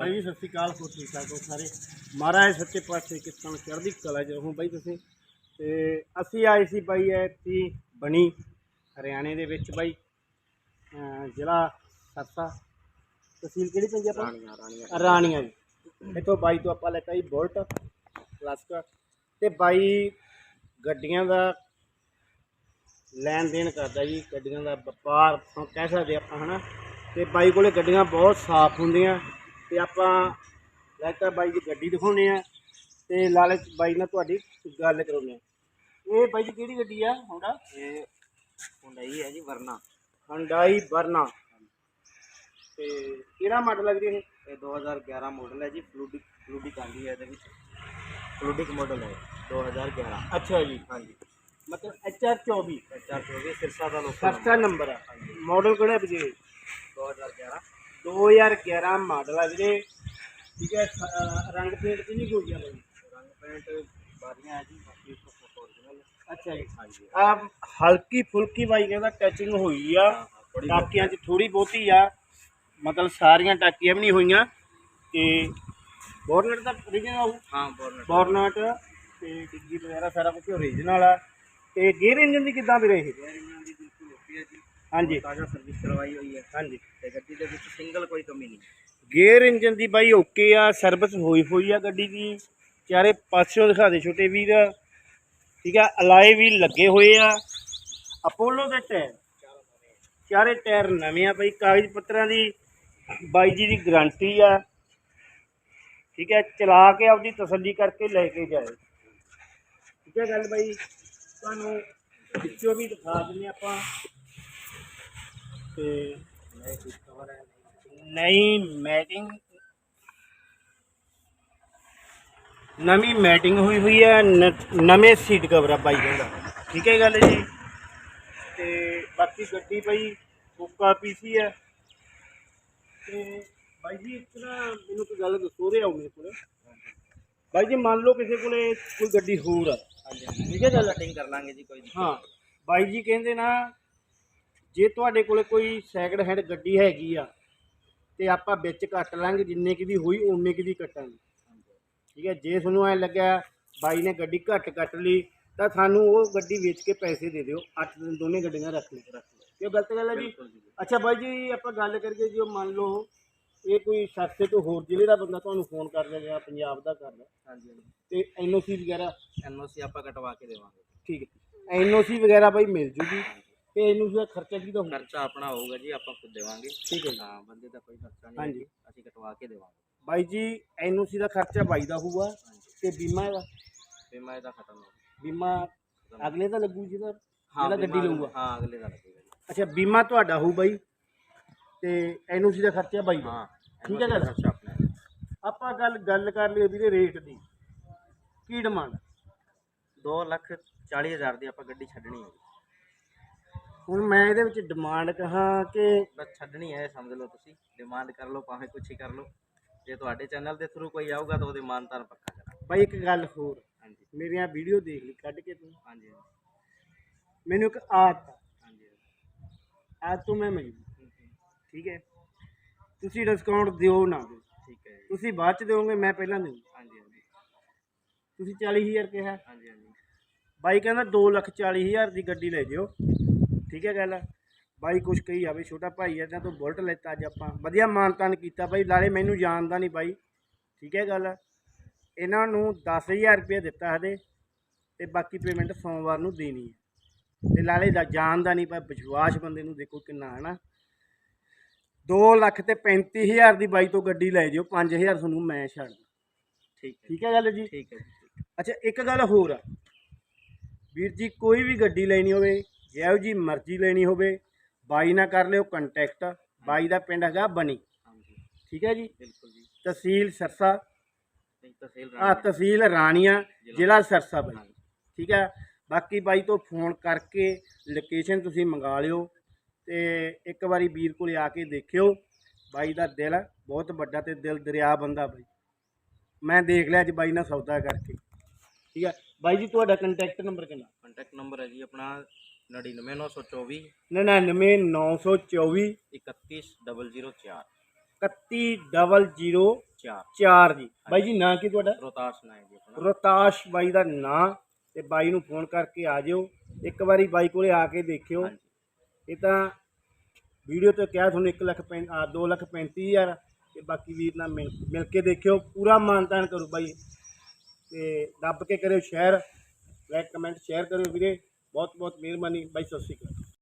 ਭਾਈ ਜੀ ਸਤਿ ਸ਼੍ਰੀ ਅਕਾਲ ਹੋ ਠੀਕ ਠਾਕ ਹੋ ਸਾਰੇ? ਮਹਾਰਾਜ ਸੱਚੇ ਪਾਤਸ਼ਾਹ ਕਿਸਾਨ ਚੜ੍ਹਦੀ ਕਲਾ ਚ ਰਹੋ ਬਾਈ ਤੁਸੀਂ। ਤੇ ਅਸੀਂ ਆਏ ਸੀ ਬਾਈ ਐਤੀ ਬਣੀ ਹਰਿਆਣੇ ਦੇ ਵਿੱਚ ਬਾਈ ਜ਼ਿਲ੍ਹਾ ਸਰਸਾ। ਤਹਿਸੀਲ ਕਿਹੜੀ ਪੈਂਦੀ ਆਪਾਂ ਰਾਣੀਆਂ ਰਾਣੀਆਂ। ਰਾਣੀਆਂ ਜੀ। ਇੱਥੋਂ ਬਾਈ ਤੋਂ ਆਪਾਂ ਲੈ ਕੇ ਬੁਲਟ ਪਲੱਸ ਤੇ ਬਾਈ ਗੱਡੀਆਂ ਦਾ ਲੈਣ ਦੇਣ ਕਰਦਾ ਜੀ ਗੱਡੀਆਂ ਦਾ ਵਪਾਰ ਕਹਿ ਸਕਦੇ ਆਪਾਂ ਹਨਾ। ਤੇ ਬਾਈ ਕੋਲੇ ਗੱਡੀਆਂ ਬਹੁਤ ਸਾਫ਼ ਹੁੰਦੀਆਂ। ਤੇ ਆਪਾਂ ਲੈ ਕੇ ਬਾਈ ਦੀ ਗੱਡੀ ਦਿਖਾਉਣੇ ਆ ਤੇ ਲਾਲਚ ਬਾਈ ਨਾਲ ਤੁਹਾਡੀ ਗੱਲ ਕਰਾਉਣੇ ਆ ਇਹ ਬਾਈ ਦੀ ਕਿਹੜੀ ਗੱਡੀ ਆ ਹੋਂਡਾ ਇਹ ਹੁੰਡਈ ਹੈ ਜੀ ਵਰਨਾ। ਹੰਡਾਈ ਵਰਨਾ। ਤੇ ਕਿਹੜਾ ਮਾਡਲ ਲੱਗ ਰਿਹਾ ਇਹ? ਇਹ 2011 ਮਾਡਲ ਹੈ ਜੀ ਫਲੂਡਿਕ ਫਲੂਡਿਕ ਆਂਦੀ ਹੈ ਇਹਦੇ ਵਿੱਚ। ਫਲੂਡਿਕ ਮਾਡਲ ਹੈ 2011 ਅੱਛਾ ਜੀ। ਹਾਂਜੀ। ਮਤਲਬ HR 24 424 ਸਿਰਸਾ ਦਾ ਲੋਕਲ ਸਸਤਾ ਨੰਬਰ ਆ। ਮਾਡਲ ਕਿਹੜਾ ਵੀਰੇ 2011 2011 ਮਾਡਲ ਆ ਵੀਰੇ। ਠੀਕ ਹੈ ਰੰਗ ਪੇਂਟ ਦੀ ਨਹੀਂ ਕੋਈ ਬਾਈ ਰੰਗ ਪੈਂਟ ਬਾਰੀਆਂ ਹੈ ਜੀ ਬਾਕੀ ਫੋਟੋ ਓਰੀਜਨਲ ਅੱਛਾ ਜੀ। ਹਾਂਜੀ। ਆ ਹਲਕੀ ਫੁਲਕੀ ਬਾਈ ਕਹਿੰਦਾ ਟੱਚਿੰਗ ਹੋਈ ਆ। ਹਾਂ, ਹਾਂ, ਥੋੜ੍ਹੀ ਟਾਕੀਆਂ 'ਚ ਥੋੜੀ ਬਹੁਤੀ ਆ। ਮਤਲਬ ਸਾਰੀਆਂ ਟਾਕੀਆਂ ਵੀ ਨਹੀਂ ਹੋਈਆਂ। ਤੇ ਬੋਰਨਟ ਦਾ ਓਰੀਜਨਲ ਆਉ ਹਾਂ ਬੋਰਨਟ। ਬੋਰਨਟ ਤੇ ਡਿੱਗੀ ਵਗੈਰਾ ਸਾਰਾ ਕੁਝ ਓਰੀਜਨਲ ਆ। ਤੇ ਗੇਅਰ ਇੰਜਨ ਦੀ ਕਿੱਦਾਂ ਵੀਰੇ ਇਹ? ਦੀ ਹਾਂਜੀ। ਤਾਜ਼ਾ ਸਰਵਿਸ ਕਰਵਾਈ ਹੋਈ ਹੈ। ਹਾਂਜੀ। ਤੇ ਗੱਡੀ ਦੇ ਵਿੱਚ ਸਿੰਗਲ ਕੋਈ ਕਮੀ ਨਹੀਂ। ਗੇਅਰ ਇੰਜਨ ਦੀ ਬਾਈ ਓਕੇ ਆ ਸਰਵਿਸ ਹੋਈ ਹੋਈ ਆ ਗੱਡੀ ਦੀ। ਚਾਰੇ ਪਾਸਿਓਂ ਦਿਖਾ ਦੇ ਛੋਟੇ ਵੀਰ। ਠੀਕ ਆ ਅਲਾਈ ਵੀ ਲੱਗੇ ਹੋਏ ਆ। ਅਪੋਲੋ ਦੇ ਟਾਇਰ ਚਾਰੇ ਟਾਇਰ ਨਵੇਂ ਆ ਬਾਈ। ਕਾਗਜ਼ ਪੱਤਰਾਂ ਦੀ ਬਾਈ ਜੀ ਦੀ ਗਾਰੰਟੀ ਆ। ਠੀਕ ਹੈ ਚਲਾ ਕੇ ਆਪਦੀ ਤਸੱਲੀ ਕਰਕੇ ਲੈ ਕੇ ਜਾਏ। ਠੀਕ ਹੈ ਗੱਲ ਬਾਈ। ਤੁਹਾਨੂੰ ਵਿੱਚੋਂ ਵੀ ਦਿਖਾ ਦਿੰਦੇ ਆਪਾਂ। ਤੇ ਹੈ ਨਈ ਮੈਟਿੰਗ ਨਵੀਂ ਮੈਟਿੰਗ ਹੋਈ ਹੋਈ ਹੈ ਨਵੇਂ ਸੀਟ ਕਵਰ ਆ ਬਾਈ ਕਹਿੰਦਾ ਠੀਕ ਹੈ ਗੱਲ ਜੀ? ਤੇ ਬਾਕੀ ਗੱਡੀ ਬਾਈ ਫੋਕਾ ਪੀਸੀ ਹੈ ਤੇ ਬਾਈ ਜੀ ਇੱਕ ਨਾ ਮੈਨੂੰ ਕੋਈ ਗੱਲ ਦੱਸੋ ਰਿਹਾ ਮੇਰੇ ਕੋਲੇ। ਬਾਈ ਜੀ ਮੰਨ ਲਓ ਕਿਸੇ ਕੋਲੇ ਕੋਈ ਗੱਡੀ ਹੋਰ ਆ। ਠੀਕ ਹੈ ਗੱਲ ਕਟਿੰਗ ਕਰ ਲਾਂਗੇ ਜੀ ਕੋਈ ਹਾਂ। ਬਾਈ ਜੀ ਕਹਿੰਦੇ ਨਾ ਜੇ ਤੁਹਾਡੇ ਕੋਲੇ ਕੋਈ ਸੈਕਿੰਡ ਹੈਂਡ ਗੱਡੀ ਹੈਗੀ ਆ ਤੇ ਆਪਾਂ ਵਿੱਚ ਕੱਟ ਲਾਂਗੇ ਜਿੰਨੇ ਕੀ ਦੀ ਹੋਈ ਓਨੇ ਕੀ ਦੀ ਕੱਟਾਂਗੇ। ਠੀਕ ਹੈ ਜੇ ਤੁਹਾਨੂੰ ਐ ਲੱਗਿਆ ਬਾਈ ਨੇ ਗੱਡੀ ਘੱਟ ਕੱਟ ਲਈ ਤਾਂ ਸਾਨੂੰ ਉਹ ਗੱਡੀ ਵੇਚ ਕੇ ਪੈਸੇ ਦੇ ਦਿਓ ਅੱਠ ਦਿਨ ਦੋਨੇ ਗੱਡੀਆਂ ਰੱਖ ਲਈ ਰੱਖ ਲਓ ਇਹ ਗਲਤ ਗੱਲ ਹੈ ਜੀ? ਅੱਛਾ ਬਾਈ ਜੀ ਆਪਾਂ ਗੱਲ ਕਰੀਏ ਜੋ ਮੰਨ ਲਓ ਇਹ ਕੋਈ ਸਸਤੇ ਤੋਂ ਹੋਰ ਜ਼ਿਲ੍ਹੇ ਦਾ ਬੰਦਾ ਤੁਹਾਨੂੰ ਫੋਨ ਕਰ ਰਿਹਾ ਜਾਂ ਪੰਜਾਬ ਦਾ ਕਰਦਾ ਹਾਂਜੀ ਹਾਂਜੀ। ਤੇ ਐਨਓਸੀ ਵਗੈਰਾ? ਐਨਓਸੀ ਆਪਾਂ ਕਟਵਾ ਕੇ ਦੇਵਾਂਗੇ। ਠੀਕ ਹੈ। ਐਨਓਸੀ ਵਗੈਰਾ ਬਾਈ ਮਿਲ ਜੂਗੀ। ਤੇ ਐਨਓਸੀ ਦਾ ਖਰਚਾ ਕਿਹਦਾ ਹੋਊਗਾ ਖਰਚਾ ਆਪਣਾ ਹੋਊਗਾ ਜੀ ਆਪਾਂ ਖੁਦ ਦੇਵਾਂਗੇ। ਠੀਕ ਹੈ ਜੀ। ਹਾਂ ਬੰਦੇ ਦਾ ਕੋਈ ਖਰਚਾ ਨਹੀਂ ਹਾਂਜੀ। ਹੈ, ਅਸੀਂ ਕਟਵਾ ਕੇ ਦੇਵਾਂਗੇ। ਬਾਈ ਜੀ ਐਨਓਸੀ ਦਾ ਖਰਚਾ ਬਾਈ ਦਾ ਹੋਊਗਾ ਤੇ ਬੀਮਾ ਇਹਦਾ? ਬੀਮਾ ਇਹਦਾ ਖਤਮ ਹੋ ਗਿਆ। ਬੀਮਾ ਅਗਲੇ ਦਾ ਲੱਗੂ ਜਿਹਦਾ? ਜਿਹੜਾ ਗੱਡੀ ਬੀਮਾ- ਲਊਗਾ? ਹਾਂ ਅਗਲੇ ਦਾ ਲੱਗੇਗਾ ਜੀ। ਅੱਛਾ ਬੀਮਾ ਤੁਹਾਡਾ ਹੋਊ ਬਾਈ ਤੇ ਐਨਓਸੀ ਦਾ ਖਰਚਾ ਬਾਈ ਦਾ? ਹਾਂ ਠੀਕ ਹੈ ਦਾ ਗੱਲ? ਖਰਚਾ ਆਪਣਾ। ਹੈ। ਆਪਾਂ ਗੱਲ ਗੱਲ ਕਰ ਲਈਏ ਵੀਰੇ ਰੇਟ ਦੀ। ਕੀ ਡਿਮਾਂਡ ਦੋ ਲੱਖ ਚਾਲੀ ਹਜ਼ਾਰ ਦੀ ਆਪਾਂ ਗੱਡੀ ਛੱਡਣੀ ਹੈ ਹੁਣ ਮੈਂ ਇਹਦੇ ਵਿੱਚ ਡਿਮਾਂਡ ਕਹਾਂ ਕਿ ਬਸ ਛੱਡਣੀ ਹੈ ਇਹ ਸਮਝ ਲਓ ਤੁਸੀਂ। ਡਿਮਾਂਡ ਕਰ ਲਓ ਭਾਵੇਂ ਕੁਛ ਹੀ ਕਰ ਲਓ। ਜੇ ਤੁਹਾਡੇ ਚੈਨਲ ਦੇ ਥਰੂ ਕੋਈ ਆਊਗਾ ਤਾਂ ਉਹਦੀ ਮਾਨਤਾਨ ਪੱਕਾ ਕਰਾਂਗੇ। ਬਾਈ ਇੱਕ ਗੱਲ ਹੋਰ। ਹਾਂਜੀ। ਮੇਰੀਆਂ ਵੀਡੀਓ ਦੇਖ ਲਈ ਕੱਢ ਕੇ ਤੂੰ। ਹਾਂਜੀ ਮੈਨੂੰ ਇੱਕ ਆਦਤ ਆ। ਹਾਂਜੀ ਆਦਤ ਤੋਂ ਮੈਂ ਮਜਬੂਰ। ਠੀਕ ਹੈ? ਤੁਸੀਂ ਡਿਸਕਾਊਂਟ ਦਿਓ ਨਾ ਦਿਓ। ਠੀਕ ਹੈ ਜੀ। ਤੁਸੀਂ ਬਾਅਦ ਚ ਦਿਓਗੇ ਮੈਂ ਪਹਿਲਾਂ ਦੇਵਾਂ ਹਾਂਜੀ ਹਾਂਜੀ। ਤੁਸੀਂ 40000 ਕਿਹਾ। ਹਾਂਜੀ ਹਾਂਜੀ। ਬਾਈ ਕਹਿੰਦਾ 2 ਲੱਖ 40 ਹਜ਼ਾਰ ਦੀ ਗੱਡੀ ਲੈ ਜਿਓ। ਠੀਕ ਹੈ ਗੱਲ। ਬਾਈ ਕੁਛ ਕਹੀ ਜਾਵੇ ਛੋਟਾ ਭਾਈ ਇਹਨਾਂ ਤੋਂ ਬੁਲਟ ਲੈਤਾ ਅੱਜ ਆਪਾਂ। ਵਧੀਆ ਮਾਨਤਾਨ ਕੀਤਾ ਬਾਈ ਲਾਲੇ ਮੈਨੂੰ ਜਾਣਦਾ ਨਹੀਂ ਬਾਈ। ਠੀਕ ਹੈ ਗੱਲ। ਇਹਨਾਂ ਨੂੰ 10000 ਰੁਪਏ ਦਿੱਤਾ ਹਦੇ ਤੇ ਬਾਕੀ ਪੇਮੈਂਟ ਸੋਮਵਾਰ ਨੂੰ ਦੇਣੀ ਹੈ। ਤੇ ਲਾਲੇ ਦਾ ਜਾਣਦਾ ਨਹੀਂ ਪਰ ਵਿਸ਼ਵਾਸ ਬੰਦੇ ਨੂੰ ਦੇਖੋ ਕਿੰਨਾ ਹੈ ਨਾ 2 ਲੱਖ ਤੇ 35000 ਦੀ ਬਾਈ ਤੋਂ ਗੱਡੀ ਲੈ ਜਿਓ 5000 ਤੁਹਾਨੂੰ ਮੈਂ ਛੱਡ। ਠੀਕ ਠੀਕ ਹੈ ਗੱਲ ਜੀ ਠੀਕ ਹੈ। ਅੱਛਾ ਇੱਕ ਗੱਲ ਹੋਰ ਆ। ਵੀਰ ਜੀ ਕੋਈ ਵੀ ਗੱਡੀ ਲੈਣੀ ਹੋਵੇ ਜਿਹੋ ਜੀ ਮਰਜ਼ੀ ਲੈਣੀ ਹੋਵੇ ਬਾਈ ਨਾਲ ਕਰ ਲਿਓ ਕੰਟੈਕਟ ਬਾਈ ਦਾ ਪਿੰਡ ਹੈਗਾ ਬਣੀ। ਠੀਕ ਹੈ ਜੀ? ਬਿਲਕੁਲ ਜੀ। ਤਹਿਸੀਲ ਸਰਸਾ। ਤਹਿਸੀਲ ਆ ਰਾਣੀ ਤਹਿਸੀਲ ਰਾਣੀਆਂ ਜ਼ਿਲ੍ਹਾ ਸਰਸਾ ਹਾਂਜੀ। ਠੀਕ ਹੈ? ਬਾਕੀ ਬਾਈ ਤੋਂ ਫੋਨ ਕਰਕੇ ਲੋਕੇਸ਼ਨ ਤੁਸੀਂ ਮੰਗਾ ਲਿਓ ਤੇ ਇੱਕ ਵਾਰੀ ਵੀਰ ਕੋਲੇ ਆ ਕੇ ਦੇਖਿਓ। ਬਾਈ ਦਾ ਦਿਲ ਬਹੁਤ ਵੱਡਾ ਤੇ ਦਿਲ ਦਰਿਆ ਬੰਦਾ ਬਾਈ। ਮੈਂ ਦੇਖ ਲਿਆ ਅੱਜ ਬਾਈ ਨਾਲ ਸੌਦਾ ਕਰਕੇ। ਠੀਕ ਹੈ? ਬਾਈ ਜੀ ਤੁਹਾਡਾ ਕੰਟੈਕਟ ਨੰਬਰ ਕਿੰਨਾ? ਕੰਟੈਕਟ ਨੰਬਰ ਹੈ ਜੀ ਆਪਣਾ 99924 99924 31004 31004 ਚਾਰ। ਚਾਰ। ਜੀ। ਬਾਈ ਜੀ ਨਾਂ ਕੀ ਤੁਹਾਡਾ? ਰੋਤਾਸ਼ ਨਾ ਹੈ ਜੀ ਆਪਣਾ। ਰੋਤਾਸ਼ ਬਾਈ ਦਾ ਨਾਂ ਤੇ ਬਾਈ ਨੂੰ ਫੋਨ ਕਰਕੇ ਆ ਜਿਓ। ਇੱਕ ਵਾਰੀ ਬਾਈ ਕੋਲੇ ਆ ਕੇ ਦੇਖਿਓ। ਹਾਂਜੀ। ਇਹ ਤਾਂ ਵੀਡੀਓ ਤੇ ਕਿਹਾ ਤੁਹਾਨੂੰ 1 ਲੱਖ ਪੈਂ ਆ 2 ਲੱਖ 35 ਹਜ਼ਾਰ। ਤੇ ਬਾਕੀ ਵੀਰ ਨਾਲ ਮਿਲ ਮਿਲ ਕੇ ਦੇਖਿਓ। ਪੂਰਾ ਮਾਨਤਾਨ ਕਰੂ ਬਾਈ। ਤੇ ਦੱਬ ਕੇ ਕਰਿਓ ਸ਼ੇਅਰ। ਲਾਈਕ ਕਮੈਂਟ ਸ਼ੇਅਰ ਕਰਿਓ ਵੀਰੇ। ਬਹੁਤ ਬਹੁਤ ਮਿਹਰਬਾਨੀ ਬਾਈ ਸਤਿ ਸ਼੍ਰੀ ਅਕਾਲ